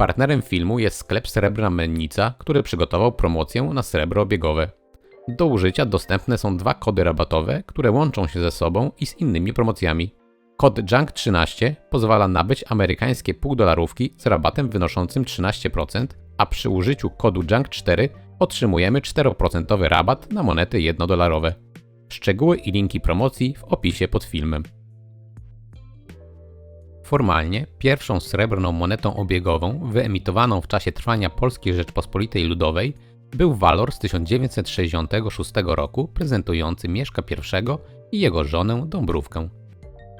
Partnerem filmu jest sklep Srebrna Mennica, który przygotował promocję na srebro obiegowe. Do użycia dostępne są dwa kody rabatowe, które łączą się ze sobą i z innymi promocjami. Kod JUNK13 pozwala nabyć amerykańskie półdolarówki z rabatem wynoszącym 13%, a przy użyciu kodu JUNK4 otrzymujemy 4% rabat na monety 1-dolarowe. Szczegóły i linki promocji w opisie pod filmem. Formalnie pierwszą srebrną monetą obiegową wyemitowaną w czasie trwania Polskiej Rzeczpospolitej Ludowej był walor z 1966 roku prezentujący Mieszka I i jego żonę Dąbrówkę.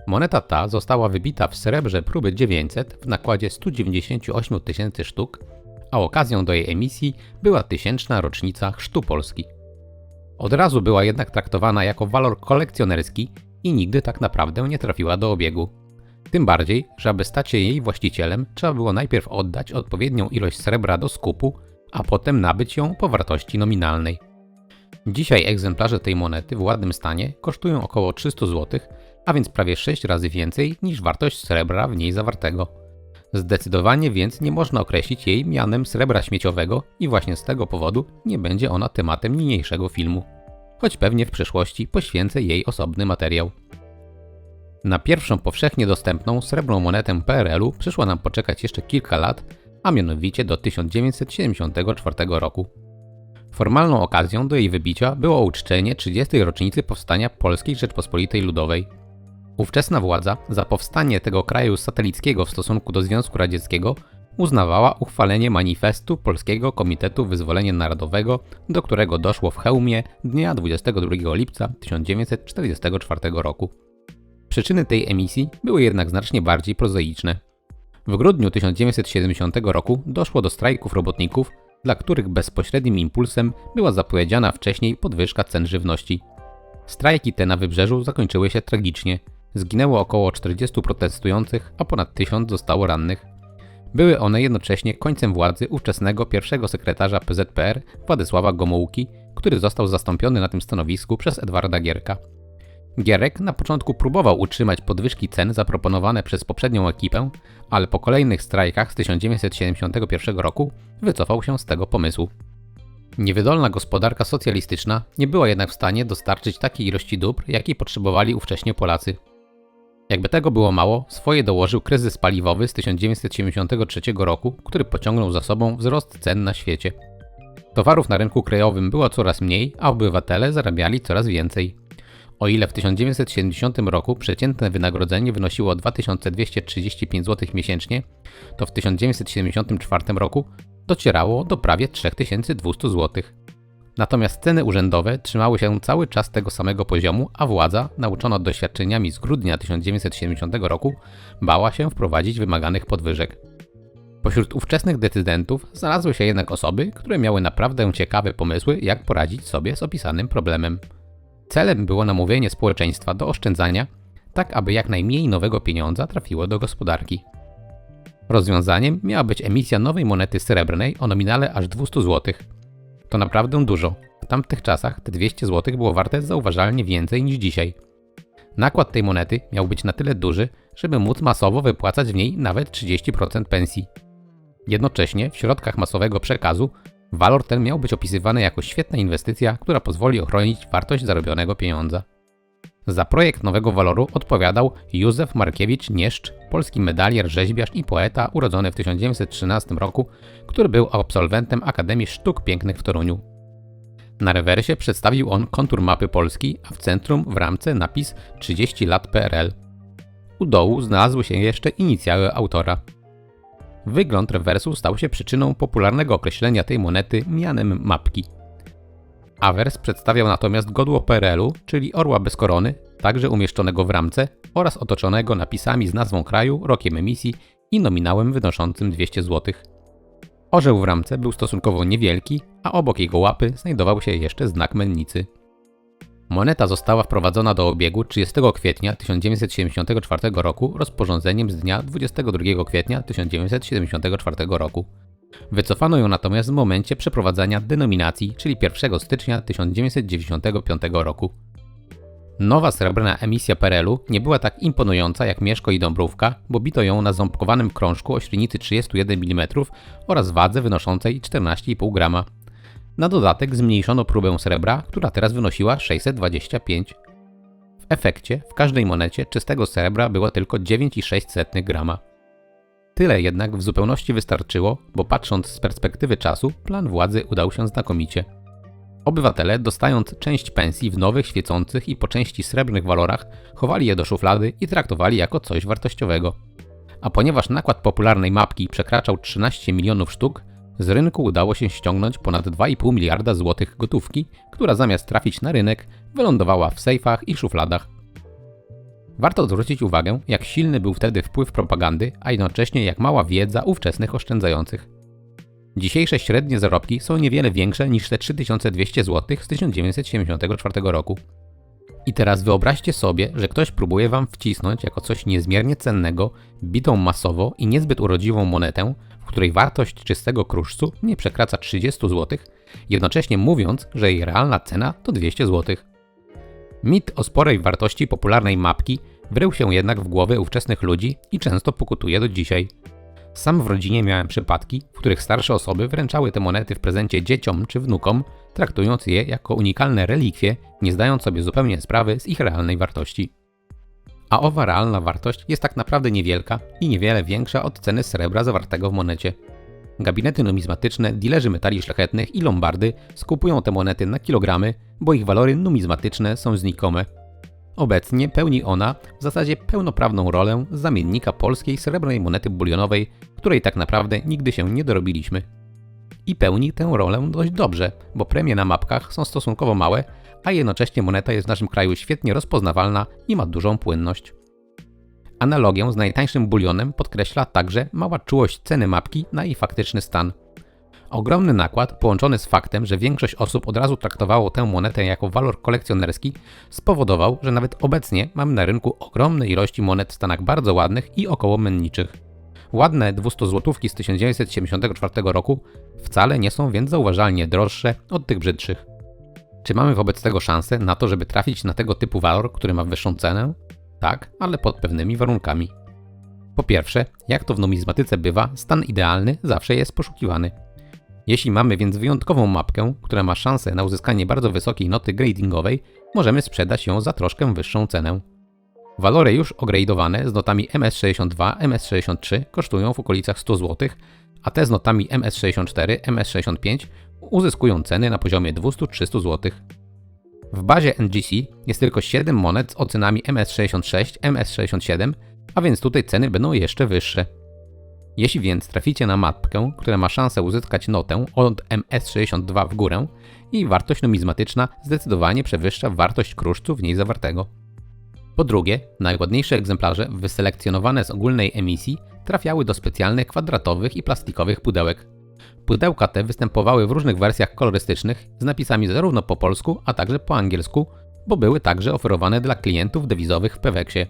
Moneta ta została wybita w srebrze próby 900 w nakładzie 198 tysięcy sztuk, a okazją do jej emisji była tysięczna rocznica Chrztu Polski. Od razu była jednak traktowana jako walor kolekcjonerski i nigdy tak naprawdę nie trafiła do obiegu. Tym bardziej, że aby stać się jej właścicielem, trzeba było najpierw oddać odpowiednią ilość srebra do skupu, a potem nabyć ją po wartości nominalnej. Dzisiaj egzemplarze tej monety w ładnym stanie kosztują około 300 zł, a więc prawie 6 razy więcej niż wartość srebra w niej zawartego. Zdecydowanie więc nie można określić jej mianem srebra śmieciowego i właśnie z tego powodu nie będzie ona tematem niniejszego filmu. Choć pewnie w przyszłości poświęcę jej osobny materiał. Na pierwszą powszechnie dostępną srebrną monetę PRL-u przyszło nam poczekać jeszcze kilka lat, a mianowicie do 1974 roku. Formalną okazją do jej wybicia było uczczenie 30. rocznicy powstania Polskiej Rzeczpospolitej Ludowej. Ówczesna władza za powstanie tego kraju satelickiego w stosunku do Związku Radzieckiego uznawała uchwalenie manifestu Polskiego Komitetu Wyzwolenia Narodowego, do którego doszło w Chełmie dnia 22 lipca 1944 roku. Przyczyny tej emisji były jednak znacznie bardziej prozaiczne. W grudniu 1970 roku doszło do strajków robotników, dla których bezpośrednim impulsem była zapowiedziana wcześniej podwyżka cen żywności. Strajki te na wybrzeżu zakończyły się tragicznie. Zginęło około 40 protestujących, a ponad 1000 zostało rannych. Były one jednocześnie końcem władzy ówczesnego pierwszego sekretarza PZPR Władysława Gomułki, który został zastąpiony na tym stanowisku przez Edwarda Gierka. Gierek na początku próbował utrzymać podwyżki cen zaproponowane przez poprzednią ekipę, ale po kolejnych strajkach z 1971 roku wycofał się z tego pomysłu. Niewydolna gospodarka socjalistyczna nie była jednak w stanie dostarczyć takiej ilości dóbr, jakiej potrzebowali ówcześnie Polacy. Jakby tego było mało, swoje dołożył kryzys paliwowy z 1973 roku, który pociągnął za sobą wzrost cen na świecie. Towarów na rynku krajowym było coraz mniej, a obywatele zarabiali coraz więcej. O ile w 1970 roku przeciętne wynagrodzenie wynosiło 2235 zł miesięcznie, to w 1974 roku docierało do prawie 3200 zł. Natomiast ceny urzędowe trzymały się cały czas tego samego poziomu, a władza, nauczona doświadczeniami z grudnia 1970 roku, bała się wprowadzić wymaganych podwyżek. Pośród ówczesnych decydentów znalazły się jednak osoby, które miały naprawdę ciekawe pomysły, jak poradzić sobie z opisanym problemem. Celem było namówienie społeczeństwa do oszczędzania, tak aby jak najmniej nowego pieniądza trafiło do gospodarki. Rozwiązaniem miała być emisja nowej monety srebrnej o nominale aż 200 zł. To naprawdę dużo. W tamtych czasach te 200 zł było warte zauważalnie więcej niż dzisiaj. Nakład tej monety miał być na tyle duży, żeby móc masowo wypłacać w niej nawet 30% pensji. Jednocześnie w środkach masowego przekazu Walor ten miał być opisywany jako świetna inwestycja, która pozwoli ochronić wartość zarobionego pieniądza. Za projekt nowego waloru odpowiadał Józef Markiewicz Nieszcz, polski medalier, rzeźbiarz i poeta urodzony w 1913 roku, który był absolwentem Akademii Sztuk Pięknych w Toruniu. Na rewersie przedstawił on kontur mapy Polski, a w centrum w ramce napis 30 lat PRL. U dołu znalazły się jeszcze inicjały autora. Wygląd rewersu stał się przyczyną popularnego określenia tej monety mianem mapki. Awers przedstawiał natomiast godło PRL-u, czyli orła bez korony, także umieszczonego w ramce oraz otoczonego napisami z nazwą kraju, rokiem emisji i nominałem wynoszącym 200 zł. Orzeł w ramce był stosunkowo niewielki, a obok jego łapy znajdował się jeszcze znak mennicy. Moneta została wprowadzona do obiegu 30 kwietnia 1974 roku rozporządzeniem z dnia 22 kwietnia 1974 roku. Wycofano ją natomiast w momencie przeprowadzania denominacji, czyli 1 stycznia 1995 roku. Nowa srebrna emisja Perelu nie była tak imponująca jak Mieszko i Dąbrówka, bo bito ją na ząbkowanym krążku o średnicy 31 mm oraz wadze wynoszącej 14,5 g. Na dodatek zmniejszono próbę srebra, która teraz wynosiła 625. W efekcie w każdej monecie czystego srebra było tylko 9,6 grama. Tyle jednak w zupełności wystarczyło, bo patrząc z perspektywy czasu, plan władzy udał się znakomicie. Obywatele, dostając część pensji w nowych, świecących i po części srebrnych walorach, chowali je do szuflady i traktowali jako coś wartościowego. A ponieważ nakład popularnej mapki przekraczał 13 milionów sztuk, z rynku udało się ściągnąć ponad 2,5 miliarda złotych gotówki, która zamiast trafić na rynek, wylądowała w sejfach i szufladach. Warto zwrócić uwagę, jak silny był wtedy wpływ propagandy, a jednocześnie jak mała wiedza ówczesnych oszczędzających. Dzisiejsze średnie zarobki są niewiele większe niż te 3200 zł z 1974 roku. I teraz wyobraźcie sobie, że ktoś próbuje wam wcisnąć jako coś niezmiernie cennego, bitą masowo i niezbyt urodziwą monetę, w której wartość czystego kruszcu nie przekracza 30 zł, jednocześnie mówiąc, że jej realna cena to 200 zł. Mit o sporej wartości popularnej mapki wrył się jednak w głowy ówczesnych ludzi i często pokutuje do dzisiaj. Sam w rodzinie miałem przypadki, w których starsze osoby wręczały te monety w prezencie dzieciom czy wnukom, traktując je jako unikalne relikwie, nie zdając sobie zupełnie sprawy z ich realnej wartości. A owa realna wartość jest tak naprawdę niewielka i niewiele większa od ceny srebra zawartego w monecie. Gabinety numizmatyczne, dilerzy metali szlachetnych i lombardy skupują te monety na kilogramy, bo ich walory numizmatyczne są znikome. Obecnie pełni ona w zasadzie pełnoprawną rolę zamiennika polskiej srebrnej monety bulionowej, której tak naprawdę nigdy się nie dorobiliśmy. I pełni tę rolę dość dobrze, bo premie na mapkach są stosunkowo małe, a jednocześnie moneta jest w naszym kraju świetnie rozpoznawalna i ma dużą płynność. Analogię z najtańszym bulionem podkreśla także mała czułość ceny mapki na jej faktyczny stan. Ogromny nakład, połączony z faktem, że większość osób od razu traktowało tę monetę jako walor kolekcjonerski, spowodował, że nawet obecnie mamy na rynku ogromne ilości monet w stanach bardzo ładnych i około menniczych. Ładne 200 złotówki z 1974 roku wcale nie są więc zauważalnie droższe od tych brzydszych. Czy mamy wobec tego szansę na to, żeby trafić na tego typu walor, który ma wyższą cenę? Tak, ale pod pewnymi warunkami. Po pierwsze, jak to w numizmatyce bywa, stan idealny zawsze jest poszukiwany. Jeśli mamy więc wyjątkową mapkę, która ma szansę na uzyskanie bardzo wysokiej noty gradingowej, możemy sprzedać ją za troszkę wyższą cenę. Walory już ogradowane z notami MS62, MS63 kosztują w okolicach 100 zł, a te z notami MS64, MS65 uzyskują ceny na poziomie 200-300 zł. W bazie NGC jest tylko 7 monet z ocenami MS66, MS67, a więc tutaj ceny będą jeszcze wyższe. Jeśli więc traficie na mapkę, która ma szansę uzyskać notę od MS62 w górę, jej wartość numizmatyczna zdecydowanie przewyższa wartość kruszcu w niej zawartego. Po drugie, najładniejsze egzemplarze wyselekcjonowane z ogólnej emisji trafiały do specjalnych kwadratowych i plastikowych pudełek. Pudełka te występowały w różnych wersjach kolorystycznych z napisami zarówno po polsku, a także po angielsku, bo były także oferowane dla klientów dewizowych w Peweksie.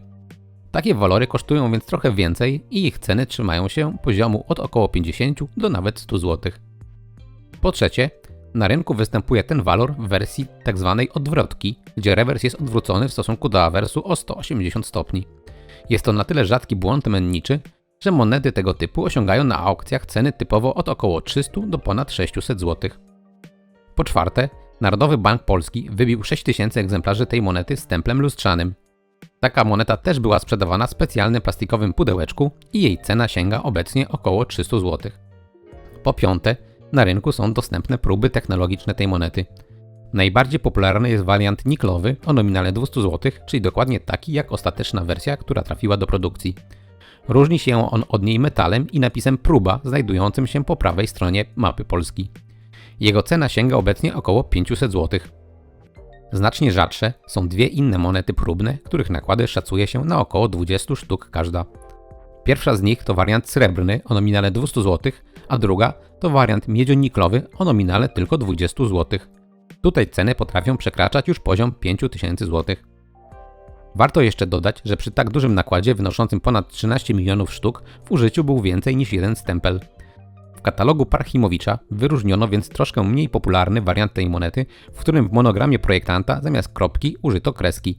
Takie walory kosztują więc trochę więcej i ich ceny trzymają się poziomu od około 50 do nawet 100 zł. Po trzecie, na rynku występuje ten walor w wersji tzw. Tak odwrotki, gdzie rewers jest odwrócony w stosunku do awersu o 180 stopni. Jest to na tyle rzadki błąd menniczy, że monety tego typu osiągają na aukcjach ceny typowo od około 300 do ponad 600 zł. Po czwarte, Narodowy Bank Polski wybił 6000 egzemplarzy tej monety z templem lustrzanym. Taka moneta też była sprzedawana w specjalnym plastikowym pudełeczku i jej cena sięga obecnie około 300 zł. Po piąte, na rynku są dostępne próby technologiczne tej monety. Najbardziej popularny jest wariant niklowy o nominale 200 zł, czyli dokładnie taki jak ostateczna wersja, która trafiła do produkcji. Różni się on od niej metalem i napisem próba znajdującym się po prawej stronie mapy Polski. Jego cena sięga obecnie około 500 zł. Znacznie rzadsze są dwie inne monety próbne, których nakłady szacuje się na około 20 sztuk każda. Pierwsza z nich to wariant srebrny o nominale 200 zł, a druga to wariant miedzioniklowy o nominale tylko 20 zł. Tutaj ceny potrafią przekraczać już poziom 5000 zł. Warto jeszcze dodać, że przy tak dużym nakładzie wynoszącym ponad 13 milionów sztuk w użyciu był więcej niż jeden stempel. W katalogu Parchimowicza wyróżniono więc troszkę mniej popularny wariant tej monety, w którym w monogramie projektanta zamiast kropki użyto kreski.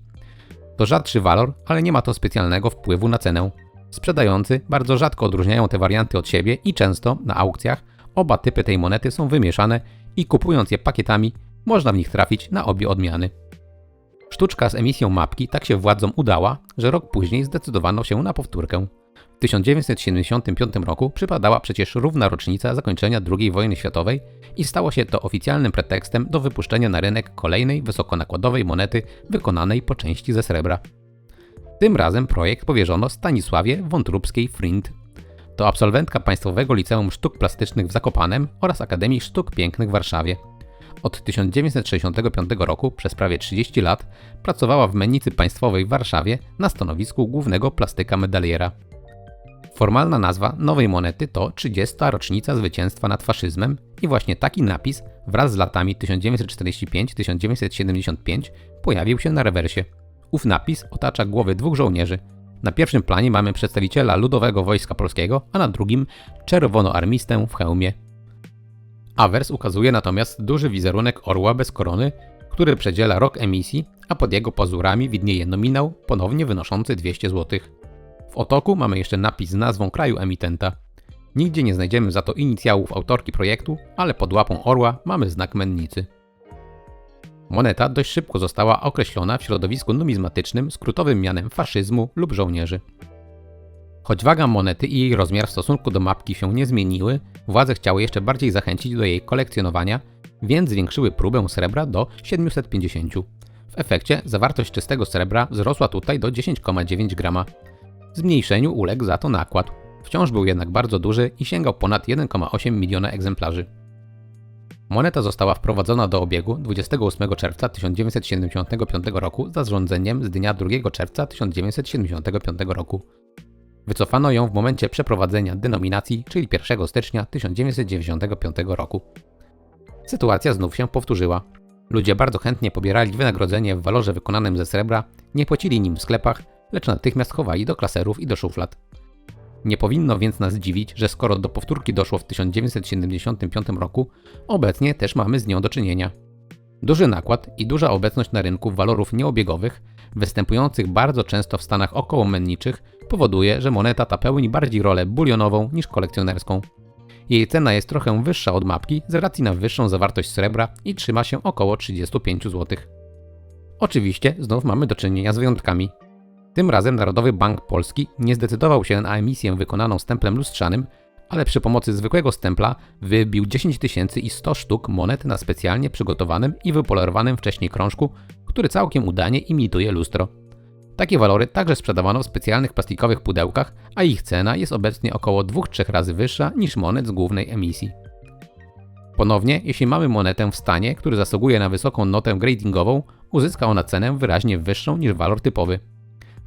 To rzadszy walor, ale nie ma to specjalnego wpływu na cenę. Sprzedający bardzo rzadko odróżniają te warianty od siebie i często na aukcjach oba typy tej monety są wymieszane i kupując je pakietami można w nich trafić na obie odmiany. Sztuczka z emisją mapki tak się władzom udała, że rok później zdecydowano się na powtórkę. W 1975 roku przypadała przecież równa rocznica zakończenia II wojny światowej i stało się to oficjalnym pretekstem do wypuszczenia na rynek kolejnej wysokonakładowej monety wykonanej po części ze srebra. Tym razem projekt powierzono Stanisławie Wątróbskiej Frind. To absolwentka Państwowego Liceum Sztuk Plastycznych w Zakopanem oraz Akademii Sztuk Pięknych w Warszawie. Od 1965 roku przez prawie 30 lat pracowała w Mennicy Państwowej w Warszawie na stanowisku głównego plastyka medaliera. Formalna nazwa nowej monety to 30. rocznica zwycięstwa nad faszyzmem i właśnie taki napis wraz z latami 1945-1975 pojawił się na rewersie. Ów napis otacza głowy dwóch żołnierzy. Na pierwszym planie mamy przedstawiciela Ludowego Wojska Polskiego, a na drugim czerwonoarmistę w hełmie. Awers ukazuje natomiast duży wizerunek orła bez korony, który przedziela rok emisji, a pod jego pazurami widnieje nominał ponownie wynoszący 200 zł. W otoku mamy jeszcze napis z nazwą kraju emitenta. Nigdzie nie znajdziemy za to inicjałów autorki projektu, ale pod łapą orła mamy znak mennicy. Moneta dość szybko została określona w środowisku numizmatycznym skrótowym mianem faszyzmu lub żołnierzy. Choć waga monety i jej rozmiar w stosunku do mapki się nie zmieniły, władze chciały jeszcze bardziej zachęcić do jej kolekcjonowania, więc zwiększyły próbę srebra do 750. W efekcie zawartość czystego srebra wzrosła tutaj do 10,9 grama. Zmniejszeniu uległ za to nakład. Wciąż był jednak bardzo duży i sięgał ponad 1,8 miliona egzemplarzy. Moneta została wprowadzona do obiegu 28 czerwca 1975 roku za zarządzeniem z dnia 2 czerwca 1975 roku. Wycofano ją w momencie przeprowadzenia denominacji, czyli 1 stycznia 1995 roku. Sytuacja znów się powtórzyła. Ludzie bardzo chętnie pobierali wynagrodzenie w walorze wykonanym ze srebra, nie płacili nim w sklepach, lecz natychmiast chowali do klaserów i do szuflad. Nie powinno więc nas dziwić, że skoro do powtórki doszło w 1975 roku, obecnie też mamy z nią do czynienia. Duży nakład i duża obecność na rynku walorów nieobiegowych, występujących bardzo często w stanach okołomenniczych, powoduje, że moneta ta pełni bardziej rolę bulionową niż kolekcjonerską. Jej cena jest trochę wyższa od mapki z racji na wyższą zawartość srebra i trzyma się około 35 zł. Oczywiście znów mamy do czynienia z wyjątkami. Tym razem Narodowy Bank Polski nie zdecydował się na emisję wykonaną stemplem lustrzanym, ale przy pomocy zwykłego stempla wybił 10 100 sztuk monet na specjalnie przygotowanym i wypolerowanym wcześniej krążku, który całkiem udanie imituje lustro. Takie walory także sprzedawano w specjalnych plastikowych pudełkach, a ich cena jest obecnie około 2-3 razy wyższa niż monet z głównej emisji. Ponownie, jeśli mamy monetę w stanie, który zasługuje na wysoką notę gradingową, uzyska ona cenę wyraźnie wyższą niż walor typowy.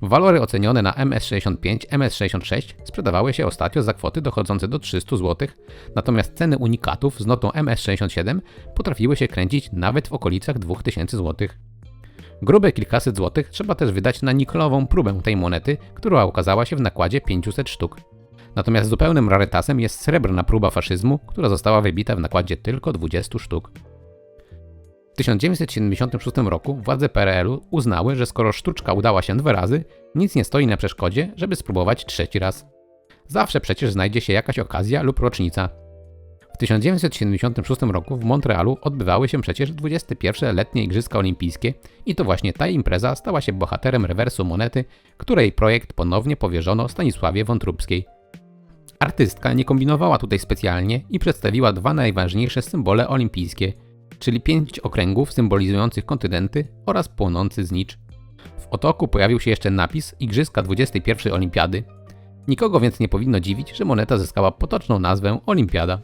Walory ocenione na MS65, MS66 sprzedawały się ostatnio za kwoty dochodzące do 300 zł, natomiast ceny unikatów z notą MS67 potrafiły się kręcić nawet w okolicach 2000 zł. Grube kilkaset złotych trzeba też wydać na niklową próbę tej monety, która ukazała się w nakładzie 500 sztuk. Natomiast zupełnym rarytasem jest srebrna próba faszyzmu, która została wybita w nakładzie tylko 20 sztuk. W 1976 roku władze PRL-u uznały, że skoro sztuczka udała się dwa razy, nic nie stoi na przeszkodzie, żeby spróbować trzeci raz. Zawsze przecież znajdzie się jakaś okazja lub rocznica. W 1976 roku w Montrealu odbywały się przecież 21. letnie Igrzyska Olimpijskie i to właśnie ta impreza stała się bohaterem rewersu monety, której projekt ponownie powierzono Stanisławie Wątróbskiej. Artystka nie kombinowała tutaj specjalnie i przedstawiła dwa najważniejsze symbole olimpijskie, czyli pięć okręgów symbolizujących kontynenty oraz płonący znicz. W otoku pojawił się jeszcze napis Igrzyska 21 Olimpiady. Nikogo więc nie powinno dziwić, że moneta zyskała potoczną nazwę Olimpiada.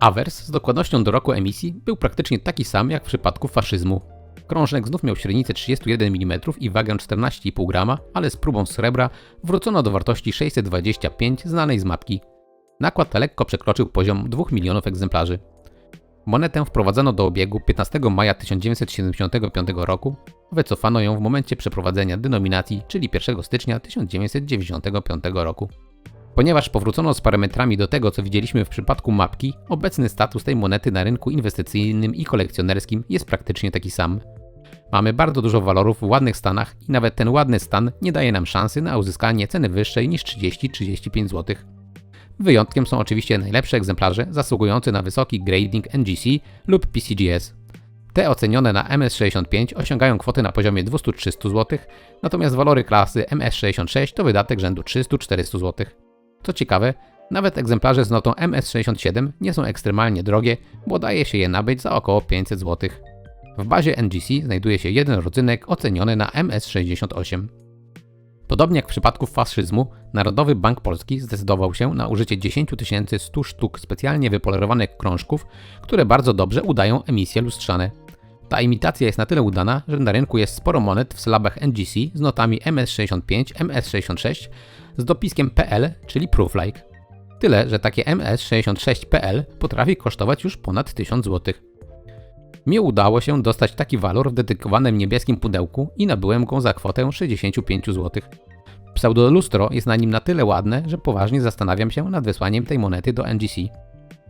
Awers z dokładnością do roku emisji był praktycznie taki sam jak w przypadku faszyzmu. Krążek znów miał średnicę 31 mm i wagę 14,5 g, ale z próbą srebra wrócono do wartości 625 znanej z mapki. Nakład lekko przekroczył poziom 2 milionów egzemplarzy. Monetę wprowadzono do obiegu 15 maja 1975 roku, wycofano ją w momencie przeprowadzenia denominacji, czyli 1 stycznia 1995 roku. Ponieważ powrócono z parametrami do tego, co widzieliśmy w przypadku mapki, obecny status tej monety na rynku inwestycyjnym i kolekcjonerskim jest praktycznie taki sam. Mamy bardzo dużo walorów w ładnych stanach i nawet ten ładny stan nie daje nam szansy na uzyskanie ceny wyższej niż 30-35 zł. Wyjątkiem są oczywiście najlepsze egzemplarze zasługujące na wysoki grading NGC lub PCGS. Te ocenione na MS65 osiągają kwoty na poziomie 200-300 zł, natomiast walory klasy MS66 to wydatek rzędu 300-400 zł. Co ciekawe, nawet egzemplarze z notą MS67 nie są ekstremalnie drogie, bo daje się je nabyć za około 500 zł. W bazie NGC znajduje się jeden rodzynek oceniony na MS68. Podobnie jak w przypadku faszyzmu, Narodowy Bank Polski zdecydował się na użycie 10 100 sztuk specjalnie wypolerowanych krążków, które bardzo dobrze udają emisje lustrzane. Ta imitacja jest na tyle udana, że na rynku jest sporo monet w slabach NGC z notami MS65, MS66 z dopiskiem PL, czyli Prooflike. Tyle, że takie MS66PL potrafi kosztować już ponad 1000 zł. Mi udało się dostać taki walor w dedykowanym niebieskim pudełku i nabyłem go za kwotę 65 zł. Pseudolustro jest na nim na tyle ładne, że poważnie zastanawiam się nad wysłaniem tej monety do NGC.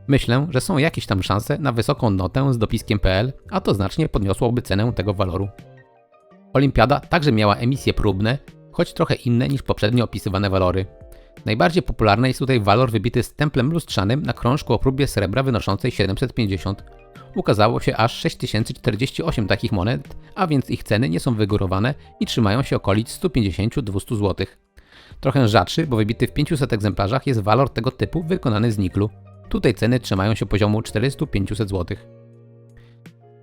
Myślę, że są jakieś tam szanse na wysoką notę z dopiskiem PL, a to znacznie podniosłoby cenę tego waloru. Olimpiada także miała emisje próbne, choć trochę inne niż poprzednio opisywane walory. Najbardziej popularny jest tutaj walor wybity stemplem lustrzanym na krążku o próbie srebra wynoszącej 750. Ukazało się aż 6048 takich monet, a więc ich ceny nie są wygórowane i trzymają się okolic 150-200 zł. Trochę rzadszy, bo wybity w 500 egzemplarzach jest walor tego typu wykonany z niklu. Tutaj ceny trzymają się poziomu 400-500 zł.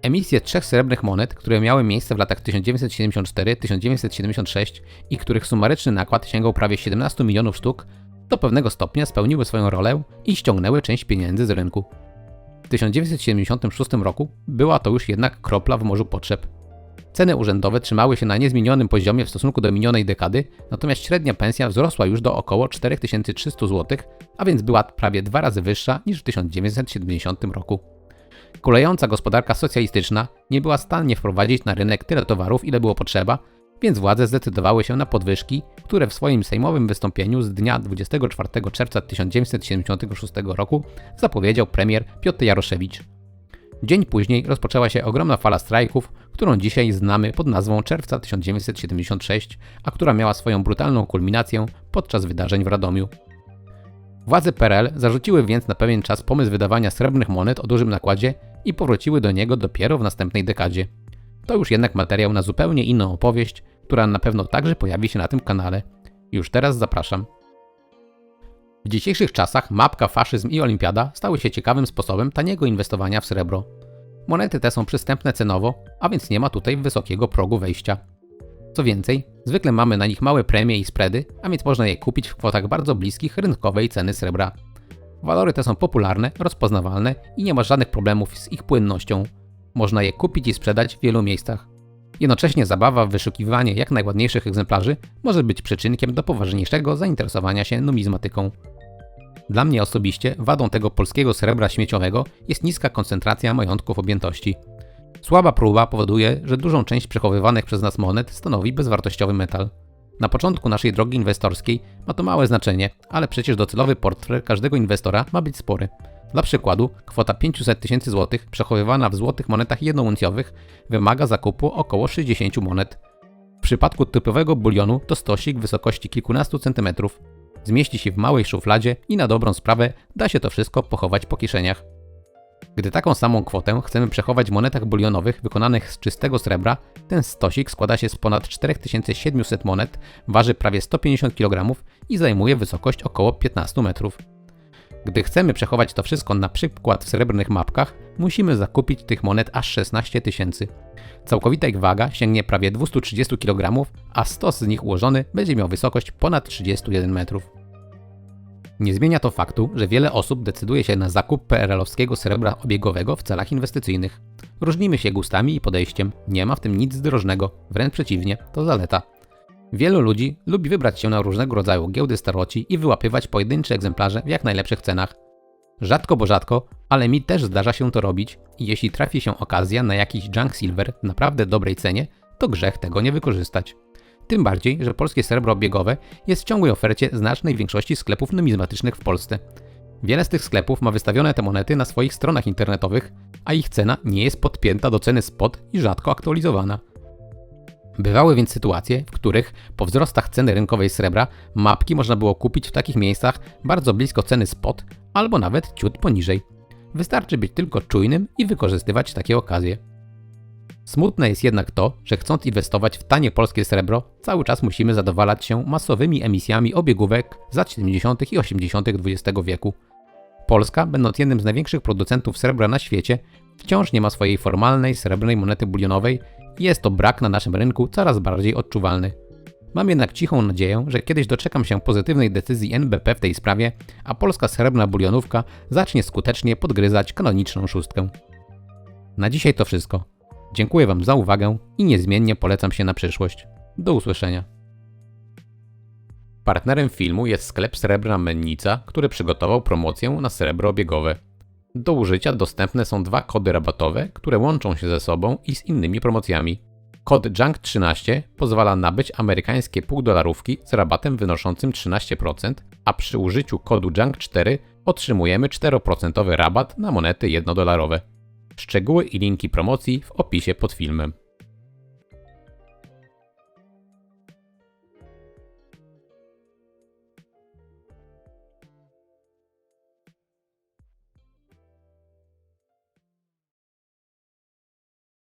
Emisje trzech srebrnych monet, które miały miejsce w latach 1974-1976 i których sumaryczny nakład sięgał prawie 17 milionów sztuk, do pewnego stopnia spełniły swoją rolę i ściągnęły część pieniędzy z rynku. W 1976 roku była to już jednak kropla w morzu potrzeb. Ceny urzędowe trzymały się na niezmienionym poziomie w stosunku do minionej dekady, natomiast średnia pensja wzrosła już do około 4300 zł, a więc była prawie dwa razy wyższa niż w 1970 roku. Kulejąca gospodarka socjalistyczna nie była w stanie wprowadzić na rynek tyle towarów, ile było potrzeba, więc władze zdecydowały się na podwyżki, które w swoim sejmowym wystąpieniu z dnia 24 czerwca 1976 roku zapowiedział premier Piotr Jaroszewicz. Dzień później rozpoczęła się ogromna fala strajków, którą dzisiaj znamy pod nazwą Czerwca 1976, a która miała swoją brutalną kulminację podczas wydarzeń w Radomiu. Władze PRL zarzuciły więc na pewien czas pomysł wydawania srebrnych monet o dużym nakładzie i powróciły do niego dopiero w następnej dekadzie. To już jednak materiał na zupełnie inną opowieść, która na pewno także pojawi się na tym kanale. Już teraz zapraszam. W dzisiejszych czasach mapka, faszyzm i olimpiada stały się ciekawym sposobem taniego inwestowania w srebro. Monety te są przystępne cenowo, a więc nie ma tutaj wysokiego progu wejścia. Co więcej, zwykle mamy na nich małe premie i spready, a więc można je kupić w kwotach bardzo bliskich rynkowej ceny srebra. Walory te są popularne, rozpoznawalne i nie ma żadnych problemów z ich płynnością. Można je kupić i sprzedać w wielu miejscach. Jednocześnie zabawa w wyszukiwanie jak najładniejszych egzemplarzy może być przyczynkiem do poważniejszego zainteresowania się numizmatyką. Dla mnie osobiście wadą tego polskiego srebra śmieciowego jest niska koncentracja majątków objętości. Słaba próba powoduje, że dużą część przechowywanych przez nas monet stanowi bezwartościowy metal. Na początku naszej drogi inwestorskiej ma to małe znaczenie, ale przecież docelowy portfel każdego inwestora ma być spory. Dla przykładu, kwota 500 tysięcy złotych przechowywana w złotych monetach jednouncjowych wymaga zakupu około 60 monet. W przypadku typowego bulionu to stosik wysokości kilkunastu centymetrów. Zmieści się w małej szufladzie i na dobrą sprawę da się to wszystko pochować po kieszeniach. Gdy taką samą kwotę chcemy przechować w monetach bulionowych wykonanych z czystego srebra, ten stosik składa się z ponad 4700 monet, waży prawie 150 kg i zajmuje wysokość około 15 metrów. Gdy chcemy przechować to wszystko na przykład w srebrnych mapkach, musimy zakupić tych monet aż 16 tysięcy. Całkowita ich waga sięgnie prawie 230 kg, a stos z nich ułożony będzie miał wysokość ponad 31 metrów. Nie zmienia to faktu, że wiele osób decyduje się na zakup PRL-owskiego srebra obiegowego w celach inwestycyjnych. Różnimy się gustami i podejściem, nie ma w tym nic zdrożnego, wręcz przeciwnie, to zaleta. Wielu ludzi lubi wybrać się na różnego rodzaju giełdy staroci i wyłapywać pojedyncze egzemplarze w jak najlepszych cenach. Rzadko bo rzadko, ale mi też zdarza się to robić i jeśli trafi się okazja na jakiś junk silver w naprawdę dobrej cenie, to grzech tego nie wykorzystać. Tym bardziej, że polskie srebro obiegowe jest w ciągłej ofercie znacznej większości sklepów numizmatycznych w Polsce. Wiele z tych sklepów ma wystawione te monety na swoich stronach internetowych, a ich cena nie jest podpięta do ceny spot i rzadko aktualizowana. Bywały więc sytuacje, w których po wzrostach ceny rynkowej srebra mapki można było kupić w takich miejscach bardzo blisko ceny spot albo nawet ciut poniżej. Wystarczy być tylko czujnym i wykorzystywać takie okazje. Smutne jest jednak to, że chcąc inwestować w tanie polskie srebro, cały czas musimy zadowalać się masowymi emisjami obiegówek z lat 70. i 80. XX wieku. Polska, będąc jednym z największych producentów srebra na świecie, wciąż nie ma swojej formalnej srebrnej monety bulionowej jest to brak na naszym rynku coraz bardziej odczuwalny. Mam jednak cichą nadzieję, że kiedyś doczekam się pozytywnej decyzji NBP w tej sprawie, a polska srebrna bulionówka zacznie skutecznie podgryzać kanoniczną szóstkę. Na dzisiaj to wszystko. Dziękuję Wam za uwagę i niezmiennie polecam się na przyszłość. Do usłyszenia. Partnerem filmu jest sklep Srebrna Mennica, który przygotował promocję na srebro obiegowe. Do użycia dostępne są dwa kody rabatowe, które łączą się ze sobą i z innymi promocjami. Kod JUNK13 pozwala nabyć amerykańskie półdolarówki z rabatem wynoszącym 13%, a przy użyciu kodu JUNK4 otrzymujemy 4% rabat na monety jednodolarowe. Szczegóły i linki promocji w opisie pod filmem.